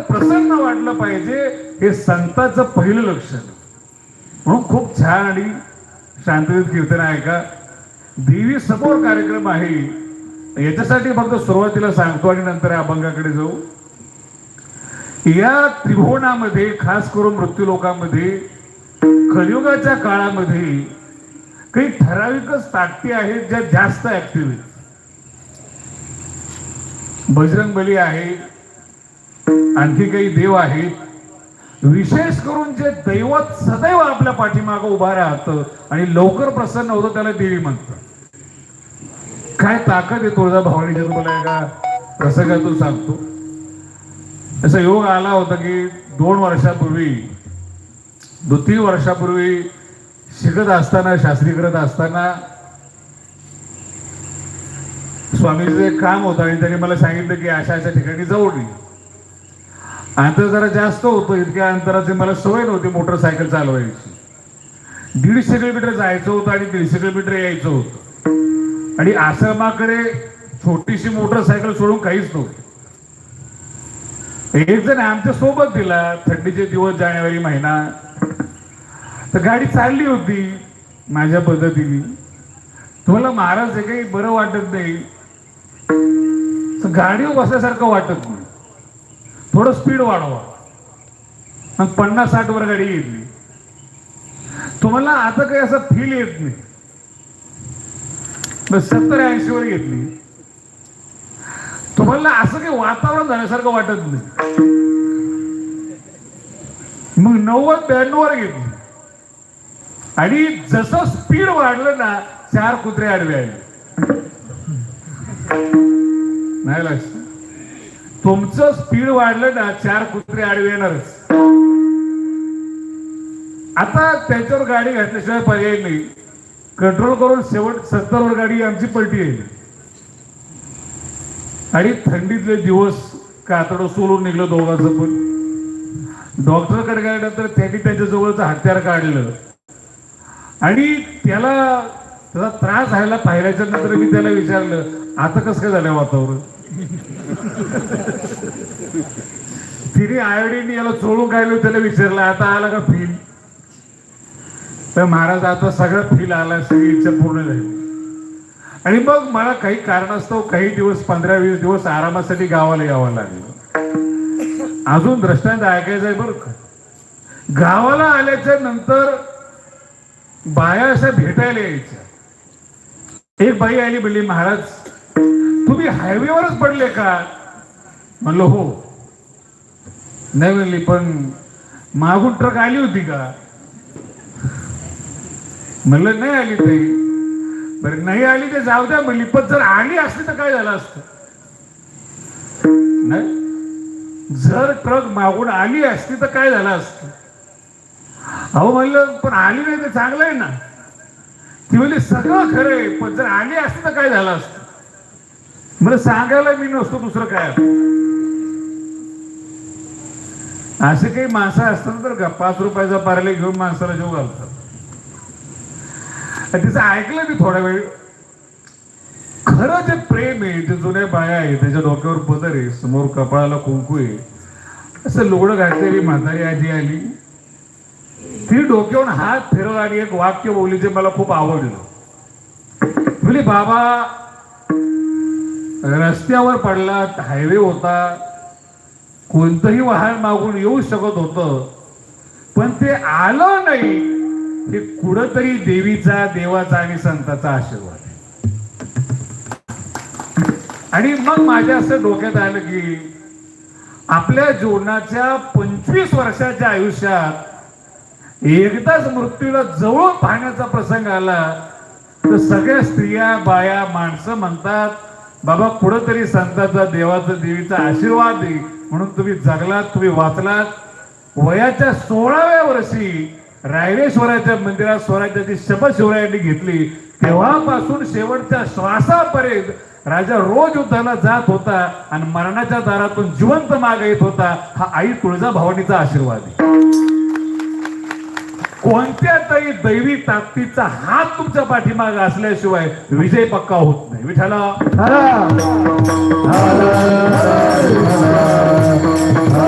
प्रसन्न वाटलं पाहिजे हे संतांचं पहिलं लक्षण म्हणून खूप छान आणि शांततेत कीर्तन आहे का? देवी समोर कार्यक्रम आहे. याच्यासाठी फक्त सुरुवातीला सांगतो आणि नंतर अभंगाकडे जाऊ. या त्रिभुवनामध्ये खास करून मृत्यू लोकांमध्ये कलियुगाच्या काळामध्ये काही ठराविकच ताकती आहेत ज्या जास्त ऍक्टिव्ह आहेत. बजरंग बली आहे. आणखी काही देव आहेत. विशेष करून जे दैवत सदैव आपल्या पाठीमागं उभा राहतं आणि लवकर प्रसन्न होतं त्याला देवी म्हणतात. काय ताकद आहे तुळजा भवानीच्या तुम्हाला एका प्रसंगातून सांगतो. असा योग आला होता की दोन वर्षापूर्वी दोन तीन वर्षापूर्वी शिकत असताना शास्त्री करत असताना स्वामीचं एक काम होतं आणि त्यांनी मला सांगितलं की अशा अशा ठिकाणी जाऊ नये. अंतर जरा जास्त होतं. इतक्या अंतराची मला सवय नव्हती मोटरसायकल चालवायची. दीडशे किलोमीटर जायचं होतं आणि दीडशे किलोमीटर यायचं होतं. आणि आश्रमाकडे छोटीशी मोटरसायकल सोडून काहीच नव्हतं. एक जण आमच्यासोबत दिला थंडीचे दिवस जानेवारी महिना. तर गाडी चालली होती माझ्या पद्धतीने. तुम्हाला महाराज हे काही बरं वाटत नाही. तर गाडीवर बसल्यासारखं वाटत नाही. थोडं स्पीड वाढवा. मग पन्नास साठ वर गाडी घेतली तुम्हाला आता काही असं फील येत नाही. मग सत्तर ऐंशी वर घेतली तुम्हाला असं काही वातावरण झाल्यासारखं वाटत नाही. मग नव्वद ब्याण्णव वर घेतली आणि जसं स्पीड वाढलं ना चार कुत्रे आडवे आले. नाही लक्ष तुमचं स्पीड वाढलं ना चार कुत्रे आडवे येणारच. आता त्याच्यावर गाडी घातल्याशिवाय पर्याय नाही. कंट्रोल करून शेवट सत्तर वर गाडी आमची पलटी येईल. आणि थंडीतले दिवस कातडं सोलून निघलं दोघांचं पण. डॉक्टरकडे गेल्यानंतर त्यांनी त्यांच्या जवळचं हत्यार काढलं. आणि त्याला त्याचा त्रास व्हायला पाहिल्याच्या नंतर मी त्याला विचारलं आता कसं काय झालं वातावरण? तिने आयोडीन याला चोळून काढलं त्याला विचारलं आता आला का फील तर महाराज आता सगळं फील आला सगळी इच्छा पूर्ण झाली. आणि मग मला काही कारणास्तव काही दिवस पंधरा वीस दिवस आरामासाठी गावाला यावं लागलं. अजून दृष्टांत ऐकायचं आहे बरं का. गावाला आल्याच्यानंतर बाया अशा भेटायला यायच्या. एक बाई आली म्हणली महाराज तुम्ही हायवेवरच पडले का? म्हणलं हो. नाही म्हणली पण मागून ट्रक आली होती का? म्हणलं नाही आली ताई. बरं नाही आली तर जाऊ द्या म्हणली पण जर आली असली तर काय झालं असतं? नाही. जर ट्रक मागून आली असती तर काय झालं असतं? अहो म्हणलं पण आली नाही तर चांगलं आहे ना. ती म्हणली सगळं खरं आहे पण जर आली असती तर काय झालं असतं? मला सांगायला मी नसतो दुसरं काय असे काही माणसं असतात तर का पाच रुपयाचा पारले घेऊन माणसाला जीव घालतात. तिचं ऐकलं मी थोडा वेळ. खरं जे प्रेम आहे ते जुन्या बाया आहे त्याच्या डोक्यावर पदर आहे समोर कपाळाला कुंकू आहे असं लोगडं घातलेली म्हातारी आजी आली. ती डोक्यावरून हात फिरवला आणि एक वाक्य बोलली जे मला खूप आवडलं. म्हणजे बाबा रस्त्यावर पडला हायवे होता कोणतंही वाहन मागून येऊ शकत होतं पण ते आलं नाही. हे कुठंतरी देवीचा देवाचा आणि संताचा आशीर्वाद आहे. आणि मग माझ्या असं डोक्यात आलं की आपल्या जीवनाच्या पंचवीस वर्षाच्या आयुष्यात एकदाच मृत्यूला जवळ पाहण्याचा प्रसंग आला तर सगळ्या स्त्रिया बाया माणसं म्हणतात बाबा कुठंतरी संताचा देवाचा देवीचा आशीर्वाद म्हणून तुम्ही जगलात तुम्ही वाचलात. वयाच्या सोळाव्या वर्षी रायरेश्वराच्या मंदिरात स्वराज्याची शपथ शिवरायांनी घेतली. तेव्हापासून शेवटच्या श्वासापर्यंत राजा रोज युद्धाला जात होता आणि मरणाच्या दारातून जिवंत माग येत होता हा आई तुळजा भवानीचा आशीर्वाद आहे. कोणत्या तरी दैवी ताकदीचा हात तुमच्या पाठीमाग असल्याशिवाय विजय पक्का होत नाही. विठाला Thank you.